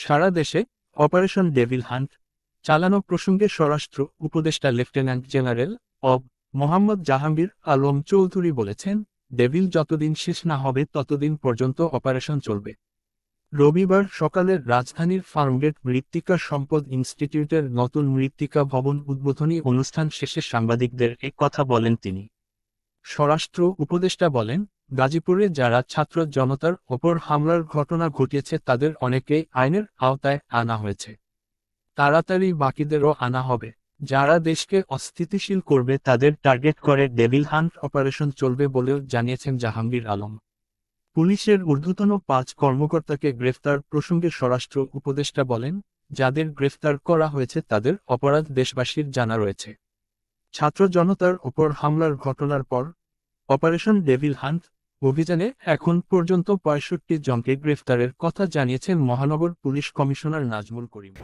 সারা দেশে operation devil hunt, চালানো প্রসঙ্গে স্বরাষ্ট্র উপদেষ্টা লেফটেন্যান্ট জেনারেল অব মোহাম্মদ জাহাঙ্গীর আলম চৌধুরী বলেছেন, ডেভিল যতদিন শেষ না হবে ততদিন পর্যন্ত অপারেশন চলবে। রবিবার সকালে রাজধানীর ফার্মগেট মৃত্তিকা সম্পদ ইনস্টিটিউটের নতুন মৃত্তিকা ভবন উদ্বোধনী অনুষ্ঠান শেষে সাংবাদিকদের এ কথা বলেন তিনি। স্বরাষ্ট্র উপদেষ্টা বলেন গাজীপুরে যারা ছাত্র জনতার ওপর হামলার ঘটনা ঘটিয়েছে তাদের অনেকেই আইনের আওতায় আনা হয়েছে। তাড়াতাড়ি বাকিদেরও আনা হবে। যারা দেশকে অস্থিতিশীল করবে তাদের টার্গেট করে ডেভিল হান্ট অপারেশন চলবে বলেও জানিয়েছেন জাহাঙ্গীর আলম। পুলিশের ঊর্ধ্বতন পাঁচ কর্মকর্তাকে গ্রেফতার প্রসঙ্গে স্বরাষ্ট্র উপদেষ্টা বলেন, যাদের গ্রেফতার করা হয়েছে তাদের অপরাধ দেশবাসীর জানা রয়েছে। ছাত্র জনতার ওপর হামলার ঘটনার পর অপারেশন ডেভিল হান্ট অভিযানে এখন পর্যন্ত পঁয়ষট্টি জনকে গ্রেফতারের কথা জানিয়েছেন মহানগর পুলিশ কমিশনার নাজমুল করিম।